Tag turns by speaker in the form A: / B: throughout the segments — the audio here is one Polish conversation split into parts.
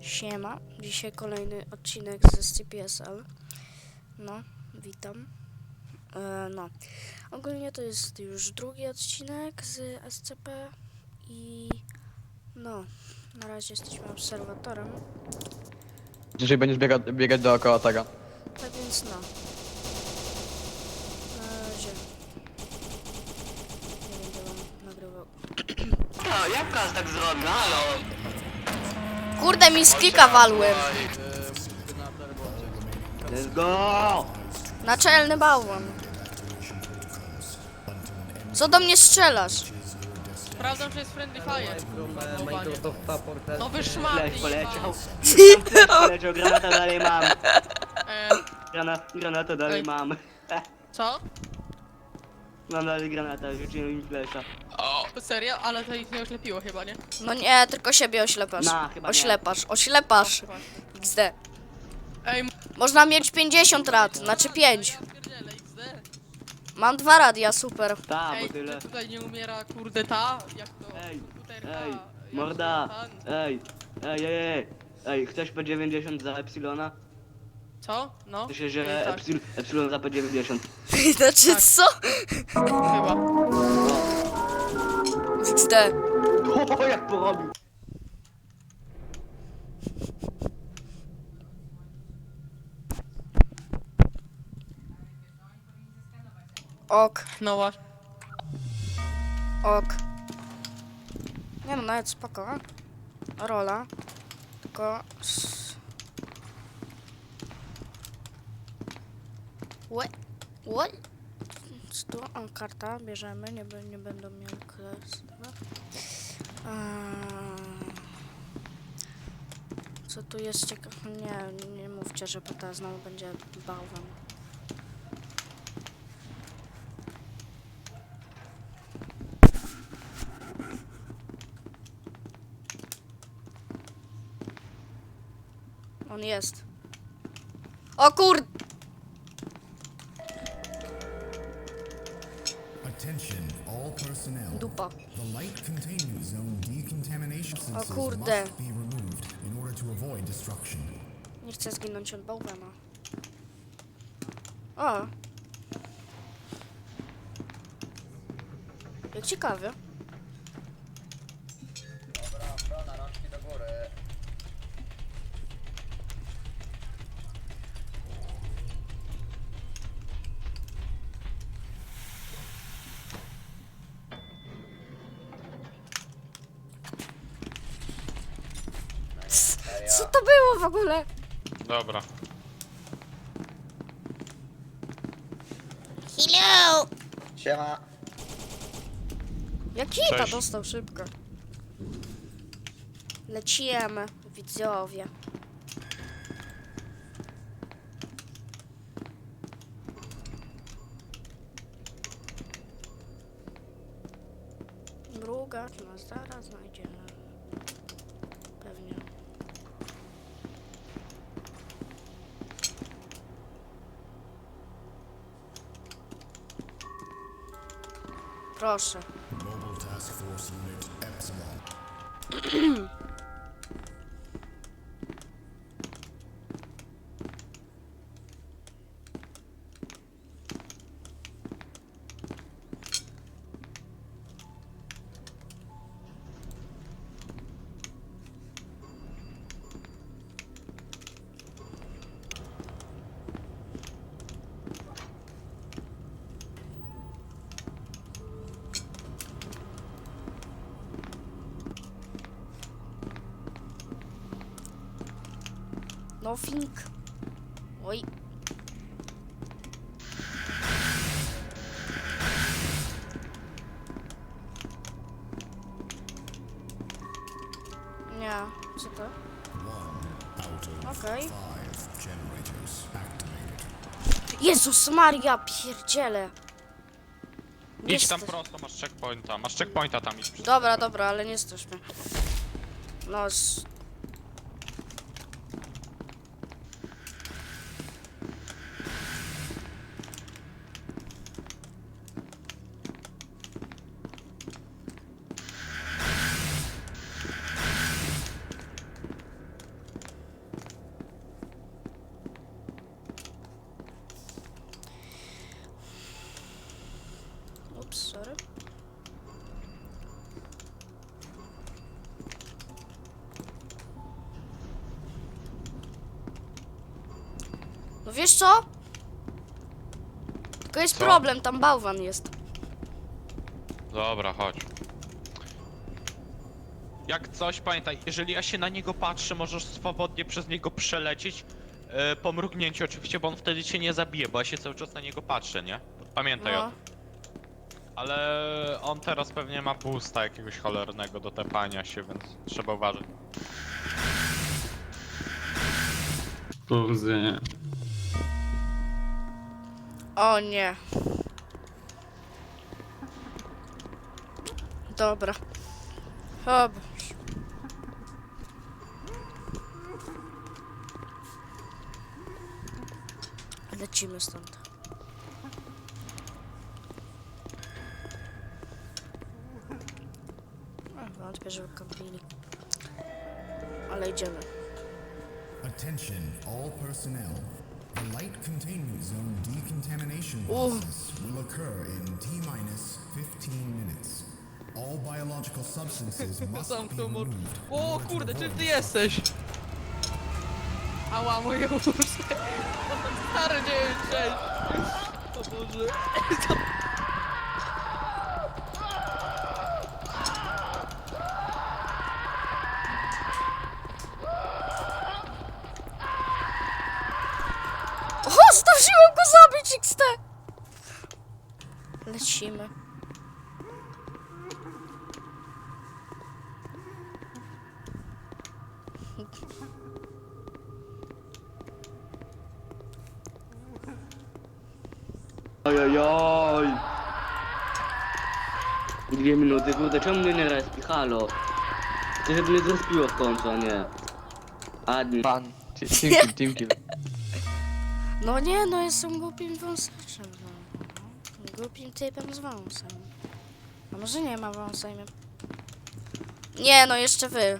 A: Siema, dzisiaj kolejny odcinek ze SCPSL. No, witam. E, no, ogólnie to jest już drugi odcinek z SCP i no, na razie jesteśmy obserwatorem,
B: Dzisiaj będziesz biega, biegać dookoła tego.
A: tak więc no. Na razie. Nie będę wam nagrywał.
C: No, jak tak zrobił? Halo!
A: Kurde, mi z klika walłem!
C: Let's go!
A: Naczelny bałwan. Co do mnie strzelasz?
D: Sprawdzam, czy jest friendly fire. Bałwanie. Nowy szmat
C: Leć
D: i
C: poleciał. poleciał, granata dalej mam.
D: E,
C: Grana, granata dalej
D: Ej.
C: mam.
D: co?
C: Mam dalej granata, rzuciłem im flesza.
D: O, serio? Ale to ich nie oślepiło chyba, nie?
A: No nie, tylko siebie oślepasz.
C: No, chyba nie.
A: oślepasz, oślepasz. XD.
D: Ej, m-
A: Można mieć 50 rad, znaczy 5.
D: ja pierdzielę, XD.
A: Mam dwa radia, super.
C: Ta,
D: Ej,
C: bo tyle.
D: czy tutaj nie umiera kurde ta? Jak to?
C: Ej,
D: Komputerka,
C: ej,
D: jak
C: morda.
D: to
C: Ej, ej, ej, ej. Ej, chcesz P90 za Epsilona?
D: Co? No?
C: To się, że
D: Ej, tak,
C: Epsil, Epsilon za P90.
A: Znaczy
D: Tak.
A: co?
D: chyba.
A: XD.
C: O, jak porobił!
A: Ok,
D: No właśnie.
A: ok. Nie no, nawet spoko. Rola. Tylko... Łe... Łe... Tu on karta, bierzemy, nie, nie będą miał kres. Eee, Co tu jest ciekawe? Nie, nie mówcie, że potem znowu będzie bałwan. On jest. O kur...
E: to avoid destruction.
A: Nie chcę zginąć od bałwana. O! Jak ciekawe. Co to było w ogóle?
F: Dobra.
A: Hello!
C: Siema.
A: Jak hita
F: Cześć.
A: dostał szybko. Lecimy, widzowie. Mrugacz nas zaraz znajdzie.
E: Хорошо.
A: Nothing. Oj. Nie, co to? Okej.
E: activated.
A: Jezus Maria, pierdziele. Nie
F: Idź tam prosto, masz checkpointa. Masz checkpointa tam idź.
A: Dobra, dobra, ale nie strasz mnie. No, wiesz co? Tylko jest
F: Co?
A: problem, tam bałwan jest.
F: Dobra, chodź. Jak coś, pamiętaj, jeżeli ja się na niego patrzę, możesz swobodnie przez niego przelecieć. E, po mrugnięciu oczywiście, bo on wtedy cię nie zabije, bo ja się cały czas na niego patrzę, nie? Pamiętaj o
A: No.
F: tym. Ale on teraz pewnie ma boosta jakiegoś cholernego do tepania się, więc trzeba uważać.
G: Kurde.
A: O nie. Dobra. Hop. Lecimy stąd. Wątpię. Ale idziemy.
E: Attention, all personnel. The light containment zone decontamination process will occur in T minus 15 minutes. All biological substances must be removed.
D: O kurde, czym ty jesteś? Ała, moje uszy. Stary, nie wiem, cześć. O Boże.
A: O, zdążyłem go zabić, XT! Lecimy.
C: Oj, oj, oj. Dwie minuty, kurde, czemu mnie nie respi? Halo. To żeby mnie zrespiło w końcu, a nie. Admin.
B: Pan. Team kill, team kill.
A: No nie, no jestem głupim wąsaczem. No. Głupim typem z wąsem. A może nie ma wąsa imię? Nie, no jeszcze wy.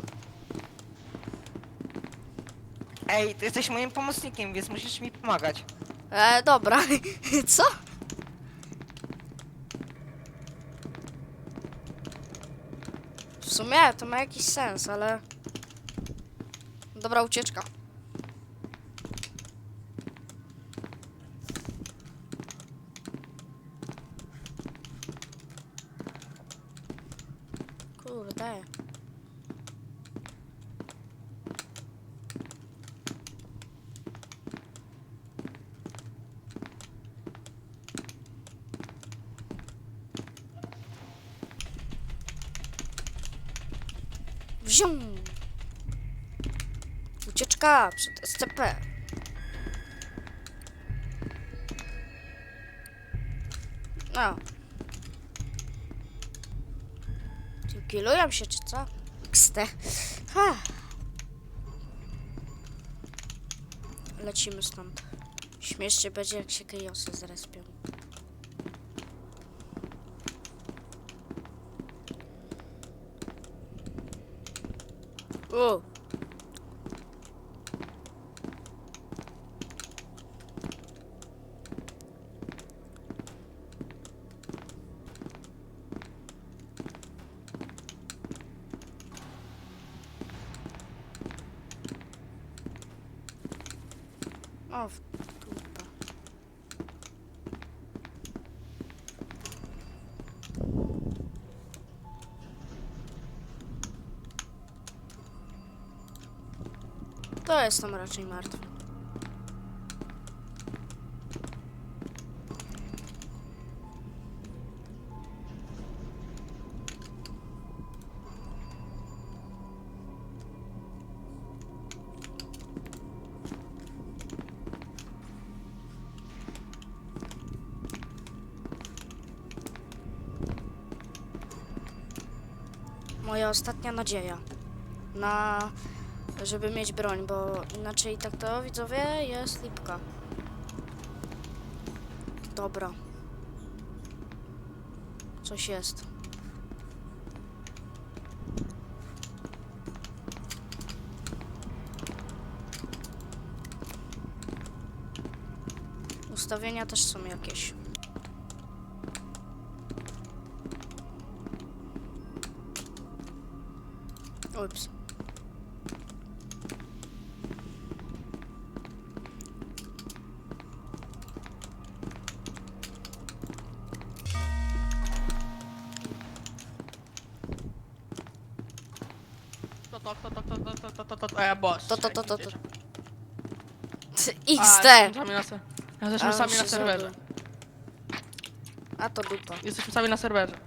H: Ej, ty jesteś moim pomocnikiem, więc musisz mi pomagać.
A: E, dobra. Co? W sumie to ma jakiś sens, ale... Dobra ucieczka. Kurde. Wziął. Ucieczka przed SCP. No. Kilują się czy co? Kste. Ha. Lecimy stąd. Śmiesznie będzie jak się kejosy zrespią. O! O, To jestem raczej martwy. Moja ostatnia nadzieja na żeby mieć broń, bo inaczej tak to widzowie jest lipka. Dobra. Coś jest. Ustawienia też są jakieś. Ups.
D: To, to, to, to, to, to, to, to, to, to, ja boss.
A: To, to, to, to, to.
D: A,
A: XD!
D: jesteśmy sami na Jesteśmy
A: A,
D: sami na serwerze.
A: A to dupa.
D: Jesteśmy sami na serwerze.